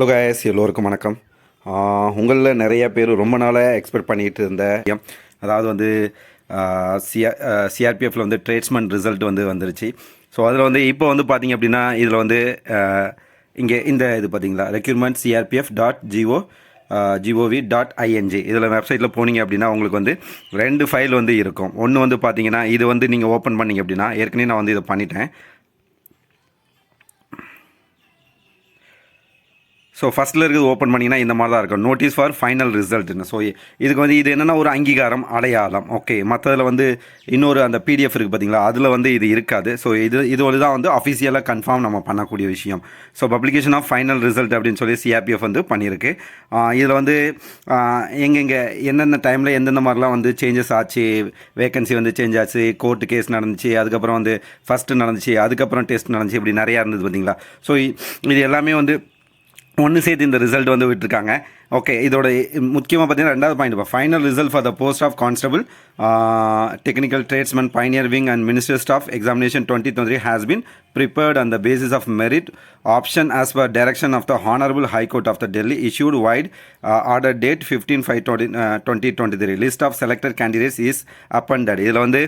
Hello guys எல்லோருக்கும் வணக்கம். உங்களில் நிறைய பேர் ரொம்ப நாளாக எக்ஸ்பெக்ட் பண்ணிகிட்டு இருந்த அதாவது வந்து சிஆர் சிஆர்பிஎஃப்ல வந்து ட்ரேட்ஸ்மேன் ரிசல்ட் வந்து வந்துருச்சு. ஸோ அதில் வந்து இப்போ வந்து பார்த்தீங்க அப்படின்னா இதில் வந்து இங்கே இந்த இது பார்த்தீங்களா requirement CRPF dot GO GOV dot ING இதில் வெப்சைட்டில் போனீங்க அப்படின்னா உங்களுக்கு வந்து ரெண்டு ஃபைல் வந்து இருக்கும். ஒன்று வந்து பார்த்தீங்கன்னா இது வந்து நீங்கள் ஓப்பன் பண்ணீங்க அப்படின்னா ஏற்கனவே நான் வந்து இதை பண்ணிட்டேன். ஸோ ஃபஸ்ட்டில் இருக்கிறது ஓப்பன் பண்ணிங்கன்னா இந்த மாதிரி தான் இருக்கும். நோட்டீஸ் ஃபார் ஃபைனல் ரிசல்ட்னு ஸோ இதுக்கு வந்து இது என்னென்னா ஒரு அங்கீகாரம் அடையாளம். ஓகே மற்றதில் வந்து இன்னொரு அந்த பிடிஎஃப் இருக்குது பார்த்தீங்களா அதில் வந்து இது இருக்காது. ஸோ இது இது ஒரு தான் வந்து அஃபிஷியலாக கன்ஃபார்ம் நம்ம பண்ணக்கூடிய விஷயம். So publication of final result அப்படின்னு சொல்லி சிஆர்பிஎஃப் வந்து பண்ணியிருக்கு. இதில் வந்து எங்கெங்கே எந்தெந்த டைமில் எந்தெந்த மாதிரிலாம் வந்து சேஞ்சஸ் ஆச்சு வேகன்சி வந்து சேஞ்ச் ஆச்சு கோர்ட்டு கேஸ் நடந்துச்சு அதுக்கப்புறம் வந்து ஃபஸ்ட்டு நடந்துச்சு அதுக்கப்புறம் டெஸ்ட் நடந்துச்சு இப்படி நிறையா இருந்தது பார்த்தீங்களா ஸோ இது எல்லாமே வந்து ஒன்று சேர்த்து இந்த ரிசல்ட் வந்து விட்டுருக்காங்க. ஓகே இதோட முக்கியமாக பார்த்தீங்கன்னா ரெண்டாவது பாயிண்ட் இப்போ final result for the post of constable technical tradesman pioneer wing and minister staff examination twenty twenty has been prepared on the basis of merit option as per direction of the honourable high court of the Delhi issued vide order date fifteen five twenty twenty twenty three list of selected candidates is appended இதில் வந்து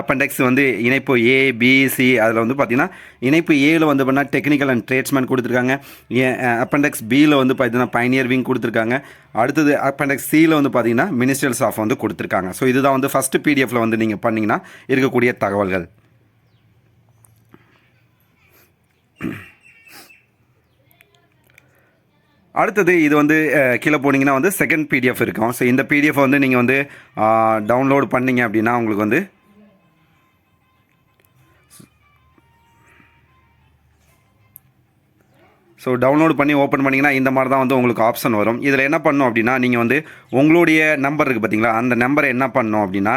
அப்பண்டெக்ஸ் வந்து இணைப்பு ஏ PC அதில் வந்து பார்த்தீங்கன்னா இணைப்பு ஏயில் வந்து பண்ணால் டெக்னிக்கல் அண்ட் ட்ரேட்ஸ்மேன் கொடுத்துருக்காங்க. அப்பண்டெக்ஸ் பியில் வந்து பார்த்தீங்கன்னா பைனியர் விங் கொடுத்துருக்காங்க. அடுத்தது அப்பண்டெக்ஸ் சியில் வந்து பார்த்தீங்கன்னா மினிஸ்டர் ஸ்டாஃப் வந்து கொடுத்துருக்காங்க. ஸோ இதுதான் வந்து ஃபஸ்ட்டு பிடிஎஃப்பில் வந்து நீங்கள் பண்ணிங்கன்னா இருக்கக்கூடிய தகவல்கள். அடுத்தது இது வந்து கீழே போனீங்கன்னா வந்து செகண்ட் பிடிஎஃப் இருக்கும். ஸோ இந்த பிடிஎஃப் வந்து நீங்கள் வந்து டவுன்லோட் பண்ணீங்க அப்படின்னா உங்களுக்கு வந்து ஸோ டவுன்லோட் பண்ணி ஓப்பன் பண்ணிங்கன்னா இந்த மாதிரி தான் வந்து உங்களுக்கு ஆப்ஷன் வரும். இதில் என்ன பண்ணும் அப்படின்னா நீங்கள் வந்து உங்களுடைய நம்பர் இருக்குது பார்த்தீங்களா அந்த நம்பரை என்ன பண்ணும் அப்படின்னா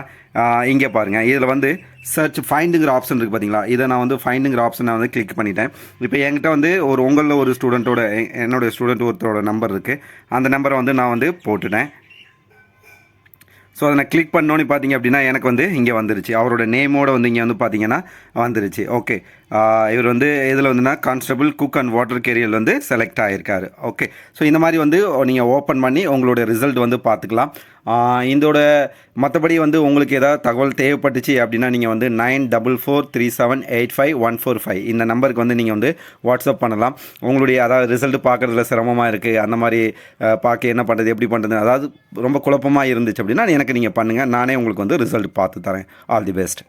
இங்கே பாருங்கள் இதில் வந்து சர்ச் ஃபைண்டுங்கிற ஆப்ஷன் இருக்குது பார்த்தீங்களா இதை நான் வந்து ஃபைண்டுங்கிற ஆப்ஷனை வந்து கிளிக் பண்ணிட்டேன். இப்போ என்கிட்ட வந்து ஒரு உங்களில் ஒரு ஸ்டூடெண்ட்டோட என்னோட ஸ்டூடெண்ட் ஒருத்தரோட நம்பர் இருக்குது அந்த நம்பரை வந்து நான் வந்து போட்டுட்டேன். ஸோ அதை நான் கிளிக் பண்ணோன்னு பார்த்தீங்க அப்படின்னா எனக்கு வந்து இங்கே வந்துருச்சு. அவரோட நேமோட வந்து இங்கே வந்து பார்த்தீங்கன்னா வந்துருச்சு. ஓகே இவர் வந்து இதில் வந்துன்னா constable cook and water carrier வந்து செலக்ட் ஆகியிருக்காரு ஓகே. ஸோ இந்த மாதிரி வந்து நீங்கள் ஓப்பன் பண்ணி உங்களோட ரிசல்ட் வந்து பார்த்துக்கலாம் இதோட மற்றபடி வந்து உங்களுக்கு ஏதாவது தகவல் தேவைப்பட்டுச்சு அப்படின்னா நீங்கள் வந்து nine double four three seven eight five one four five இந்த நம்பருக்கு வந்து நீங்கள் வந்து வாட்ஸ்அப் பண்ணலாம். உங்களுடைய அதாவது ரிசல்ட் பார்க்குறதுல சிரமமாக இருக்குது அந்த மாதிரி பார்க்க என்ன பண்ணுறது எப்படி பண்ணுறது அதாவது ரொம்ப குழப்பமாக இருந்துச்சு அப்படின்னா எனக்கு நீங்கள் பண்ணுங்கள் நானே உங்களுக்கு வந்து ரிசல்ட் பார்த்து தரேன். All the best.